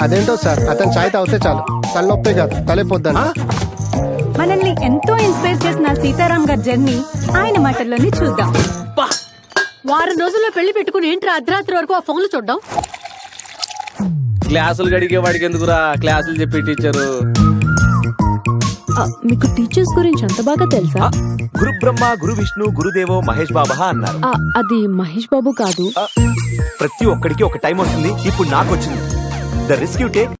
అదేంటో సార్ అతను చాయ్ తాగితే చాలు. తలనొప్పే కాదు తలెప్పొద్దండి మనల్ని ఎంతో ఇన్స్పైర్ చేసిన సీతారాం గారి జర్నీ ఆయన మాటల్లోనే చూద్దాం! వారం రోజుల్లో పెళ్ళి పెట్టుకుని ఏంట్రా అర్ధరాత్రి వరకు ఆ ఫోన్లు చూడడం? క్లాసులు గడిగే వాడికి ఎందుకురా? క్లాసులు చెప్పి టీచరు. మీకు టీచర్స్ గురించి అంత బాగా తెలుసా? గురు బ్రహ్మ గురు విష్ణు గురుదేవో మహేష్ బాబా అన్నారు. అది మహేష్ బాబు కాదు. ప్రతి ఒక్కడికి ఒక టైం వస్తుంది ఇప్పుడు నాకు వచ్చింది. The risk you take.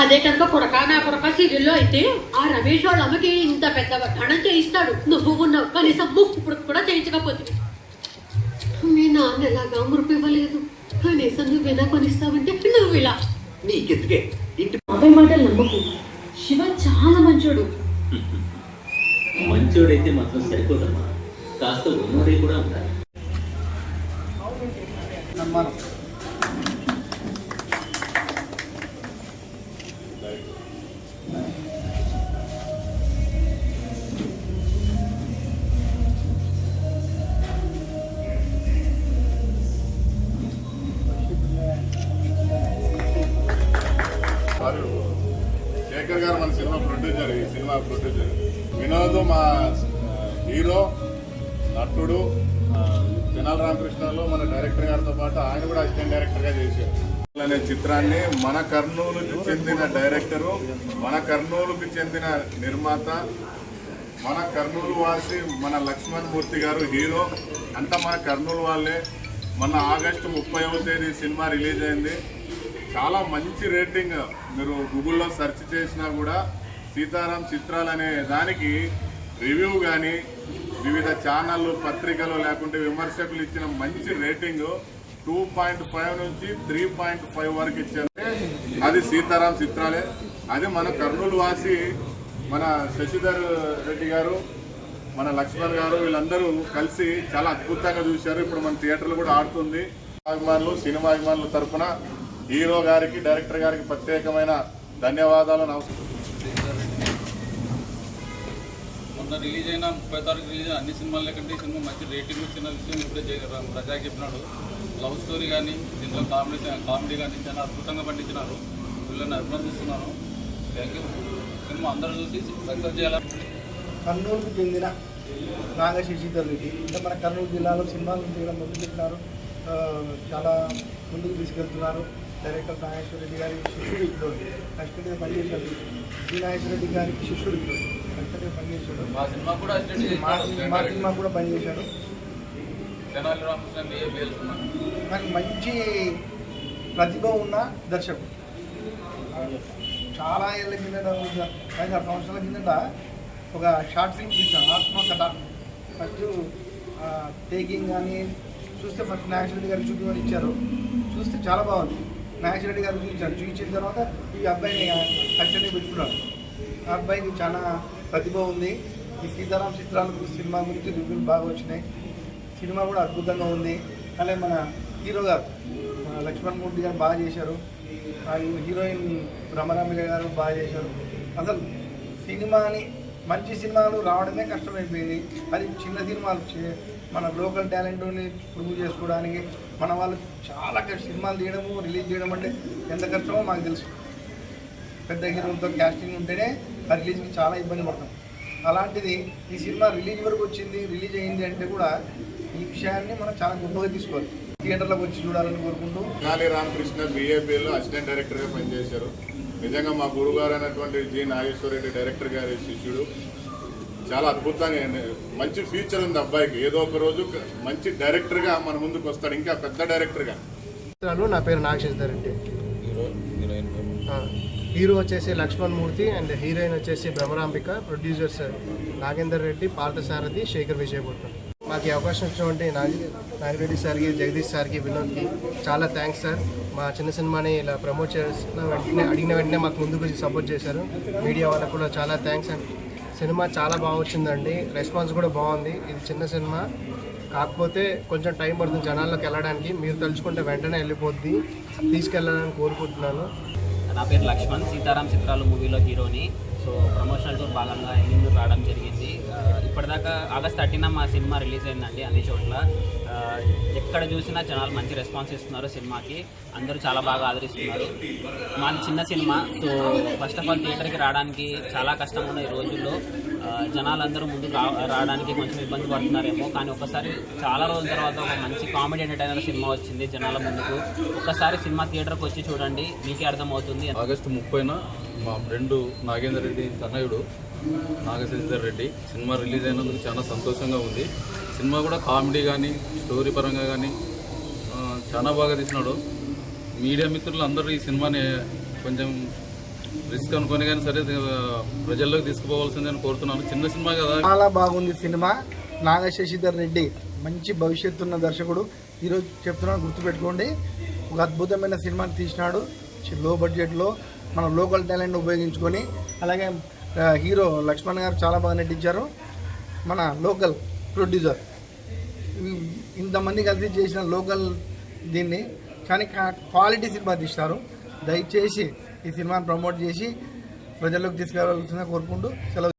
అదే కనుక పుడక నా పుడక సీరియల్లో అయితే ఆ రమేష్ వాళ్ళ అమ్మకి ఇంత పెద్ద వడ్డాణం చేయిస్తాడు. నువ్వు ఉన్నావు కనీసం ముక్కు పుడక కూడా చేయించకపోతే. మీ నాన్న ఎలాగా మురుపు ఇవ్వలేదు కనీసం నువ్వేనా కొనిస్తావంటే నువ్వు ఇలా. నీకెందుకే? ఇంటి అబ్బాయి మాటలు నమ్మకు. శివ చాలా మంచోడు. మంచోడైతే మాత్రం సరిపోదమ్మా. కాస్త ఉన్నోడే కూడా ఉండాలి. మా ప్రొడ్యూసర్ వినోద్ మా హీరో నటుడు తెనాల తెనాలి రామకృష్ణలో మన డైరెక్టర్ గారితో పాటు ఆయన కూడా అసిస్టెంట్ డైరెక్టర్గా చేశారు. అనే చిత్రాన్ని మన కర్నూలుకు చెందిన డైరెక్టరు మన కర్నూలుకు చెందిన నిర్మాత మన కర్నూలు వాసి మన లక్ష్మణ్ మూర్తి గారు హీరో. అంతా మన కర్నూలు వాళ్ళే. మన ఆగస్టు ముప్పైవ తేదీ సినిమా రిలీజ్ అయింది. చాలా మంచి రేటింగ్ మీరు గూగుల్లో సెర్చ్ చేసినా కూడా సీతారాం చిత్రాలు అనే దానికి రివ్యూ కానీ వివిధ ఛానళ్ళు పత్రికలు లేకుంటే విమర్శకులు ఇచ్చిన మంచి రేటింగ్ టూ పాయింట్ ఫైవ్ నుంచి త్రీ పాయింట్ ఫైవ్ వరకు ఇచ్చారంటే అది సీతారాం చిత్రాలే. అది మన కర్నూలు వాసి మన శశిధర్ రెడ్డి గారు మన లక్ష్మణ్ గారు వీళ్ళందరూ కలిసి చాలా అద్భుతంగా చూశారు. ఇప్పుడు మన థియేటర్లు కూడా ఆడుతుంది. అభిమానులు సినిమా అభిమానుల తరపున హీరో గారికి డైరెక్టర్ గారికి ప్రత్యేకమైన ధన్యవాదాలు. నమస్కారం. మొన్న రిలీజ్ అయిన ముప్పై తారీఖు రిలీజ్ అయిన అన్ని సినిమాల కంటే సినిమా మంచి రేటింగ్ వచ్చిన విషయం ఇప్పుడే రజా చెప్పినాడు. లవ్ స్టోరీ కానీ దీంట్లో కామెడీ కామెడీ కానీ చాలా అద్భుతంగా పండించినారు. వీళ్ళని అభినందిస్తున్నాను. సినిమా అందరూ చూసి సక్సెస్ చేయాలని కర్నూలుకు చెందిన నాగ శశిధర్ రెడ్డి అంటే మన కర్నూలు జిల్లాలో సినిమాలు తీయడం మొదలుపెట్టినారు ఆ, చాలా ముందుకు తీసుకెళ్తున్నారు. డైరెక్టర్ నాగేశ్వర రెడ్డి గారి శిష్యుడు ఇప్పుడు కష్టపడి పనిచేశాడు శ్రీ నాగేశ్వర రెడ్డి గారికి శిష్యుడు ఇప్పుడు పనిచేశాడు మా సినిమా కూడా మా సినిమా కూడా పనిచేశాడు తెనాలి రామకృష్ణ నాకు మంచి ప్రతిభ ఉన్న దర్శకుడు. చాలా ఏళ్ళ కిందట ఆరు సంవత్సరాల కిందట ఒక షార్ట్ ఫిల్మ్ తీసాను ఆత్మకథ. ఫస్ట్ టేకింగ్ కానీ చూస్తే ఫస్ట్ నాగేశ్వర రెడ్డి గారికి చూపించమని ఇచ్చారు. చూస్తే చాలా బాగుంది. నాగేశ్వర రెడ్డి గారికి చూపించారు. చూపించిన తర్వాత ఈ అబ్బాయిని ఖచ్చితంగా పెట్టుకున్నాడు ఆ అబ్బాయికి చాలా ప్రతిభ ఉంది. ఈ సీతారాం చిత్రాలకు సినిమా గురించి రివ్యూలు బాగా వచ్చినాయి. సినిమా కూడా అద్భుతంగా ఉంది. అలాగే మన హీరో గారు మన లక్ష్మణ్ మూర్తి గారు బాగా చేశారు. హీరోయిన్ రమరామిక గారు బాగా చేశారు. అసలు సినిమాని మంచి సినిమాలు రావడమే కష్టమైపోయింది. అది చిన్న సినిమాలు చే- మన లోకల్ టాలెంట్ని ప్రూవ్ చేసుకోవడానికి మన వాళ్ళు చాలా సినిమాలు తీయడము రిలీజ్ చేయడం అంటే ఎంత కష్టమో మాకు తెలుసు. పెద్ద హీరోలతో క్యాస్టింగ్ ఉంటేనే ఆ రిలీజ్కి చాలా ఇబ్బంది పడతాం. అలాంటిది ఈ సినిమా రిలీజ్ వరకు వచ్చింది రిలీజ్ అయింది అంటే కూడా ఈ విషయాన్ని మనం చాలా గొప్పగా తీసుకోవాలి. థియేటర్లోకి వచ్చి చూడాలని కోరుకుంటూ. తెనాలి రామకృష్ణ బిఏపీలో అసిస్టెంట్ డైరెక్టర్గా పనిచేశారు. నిజంగా మా గురుగారు అయినటువంటి జి నాగేశ్వర రెడ్డి డైరెక్టర్ గారి శిష్యుడు. చాలా అద్భుతంగా మంచి ఫ్యూచర్ ఉంది అబ్బాయికి. ఏదో ఒక రోజు మంచి డైరెక్టర్గా మన ముందుకు వస్తాడు. ఇంకా పెద్ద డైరెక్టర్గా. చిత్రాలు నా పేరు నాగశేఖర్ రెడ్డి. హీరో వచ్చేసి లక్ష్మణ్ మూర్తి అండ్ హీరోయిన్ వచ్చేసి భ్రమరాంబిక ప్రొడ్యూసర్స్ నాగేందర్ రెడ్డి పార్థసారథి శేఖర్ విజయభూషణ్ మాకు ఈ అవకాశం ఇచ్చినటువంటి నాగి నాగిరెడ్డి సార్కి జగదీష్ సార్కి వినోద్కి చాలా థ్యాంక్స్ సార్ మా చిన్న సినిమాని ఇలా ప్రమోట్ చేసిన వెంటనే అడిగిన వెంటనే మాకు ముందుకు వచ్చి సపోర్ట్ చేశారు. మీడియా వాళ్ళకు కూడా చాలా థ్యాంక్స్ అండ్ సినిమా చాలా బాగా వచ్చిందండి. రెస్పాన్స్ కూడా బాగుంది. ఇది చిన్న సినిమా. కాకపోతే కొంచెం టైం పడుతుంది జనాల్లోకి వెళ్ళడానికి. మీరు తలుచుకుంటే వెంటనే వెళ్ళిపోద్ది. తీసుకెళ్ళాలని కోరుకుంటున్నాను. నా పేరు లక్ష్మణ్. సీతారాం చిత్రాలు మూవీలో హీరోని. సో ప్రమోషనల్ టూర్ భాగంగా ఎన్నూరు రావడం జరిగింది. ఇప్పటిదాకా ఆగస్ట్ థర్టీన మా సినిమా రిలీజ్ అయిందండి అన్ని చోట్ల. ఎక్కడ చూసినా జనాలు మంచి రెస్పాన్స్ ఇస్తున్నారు సినిమాకి. అందరూ చాలా బాగా ఆదరిస్తున్నారు. మాది చిన్న cinema so first of all థియేటర్కి రావడానికి చాలా కష్టంగా ఉన్న ఈ రోజుల్లో జనాలందరూ ముందుకు రావడానికి కొంచెం ఇబ్బంది పడుతున్నారేమో. కానీ ఒకసారి చాలా రోజుల తర్వాత ఒక మంచి కామెడీ ఎంటర్టైనర్ సినిమా వచ్చింది జనాల ముందుకు. ఒకసారి సినిమా థియేటర్కి వచ్చి చూడండి మీకే అర్థమవుతుంది. ఆగస్టు ముప్పైన మా ఫ్రెండ్ నాగేందర్ రెడ్డి తనయుడు నాగశశిధర్ రెడ్డి. సినిమా రిలీజ్ అయినందుకు చాలా సంతోషంగా ఉంది. సినిమా కూడా కామెడీ కానీ స్టోరీ పరంగా కానీ చాలా బాగా తీసినాడు. మీడియా మిత్రులు అందరూ ఈ సినిమాని కొంచెం రిస్క్ అనుకొని కానీ సరే ఆ, ప్రజల్లోకి తీసుకుపోవాల్సిందని కోరుతున్నాను. చిన్న సినిమా కదా. చాలా బాగుంది సినిమా. నాగ శశిధర్ రెడ్డి మంచి భవిష్యత్తు ఉన్న దర్శకుడు. ఈరోజు చెప్తున్నాను గుర్తుపెట్టుకోండి. ఒక అద్భుతమైన సినిమాని తీసినాడు. లో బడ్జెట్లో మన లోకల్ టాలెంట్ ఉపయోగించుకొని అలాగే హీరో లక్ష్మణ్ గారు చాలా బాగా నటించారు. మన లోకల్ ప్రొడ్యూసర్. ఇంతమంది కలిసి చేసిన లోకల్ దీన్ని కానీ క్వాలిటీ సినిమా తీస్తారు. దయచేసి ఈ సినిమాని ప్రమోట్ చేసి ప్రజల్లోకి తీసుకురావాల్సిందిగా కోరుకుంటూ సెలవు